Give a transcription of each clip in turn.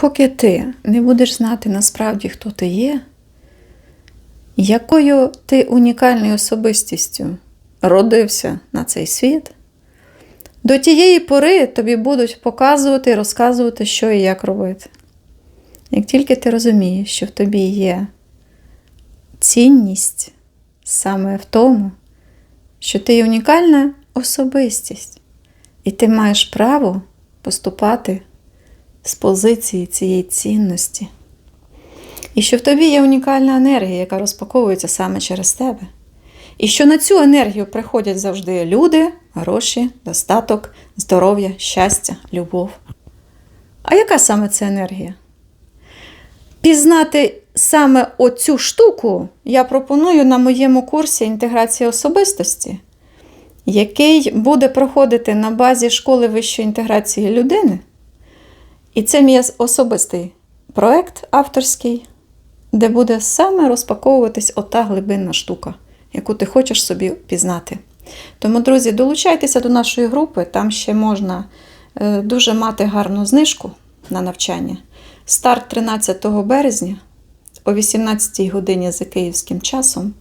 Поки ти не будеш знати насправді, хто ти є, якою ти унікальною особистістю родився на цей світ, до тієї пори тобі будуть показувати і розказувати, що і як робити. Як тільки ти розумієш, що в тобі є цінність саме в тому, що ти є унікальна особистість, і ти маєш право поступати з позиції цієї цінності. І що в тобі є унікальна енергія, яка розпаковується саме через тебе. І що на цю енергію приходять завжди люди, гроші, достаток, здоров'я, щастя, любов. А яка саме це енергія? Пізнати саме оцю штуку я пропоную на моєму курсі інтеграції особистості, який буде проходити на базі школи вищої інтеграції людини. І це мій особистий проект авторський, де буде саме розпаковуватись ота глибинна штука, яку ти хочеш собі пізнати. Тому, друзі, долучайтеся до нашої групи, там ще можна е, дуже мати гарну знижку на навчання. Старт 13 березня о 18 годині за київським часом.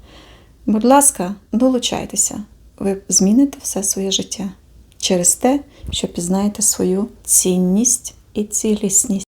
Будь ласка, долучайтеся, ви зміните все своє життя через те, що пізнаєте свою цінність і цілісність.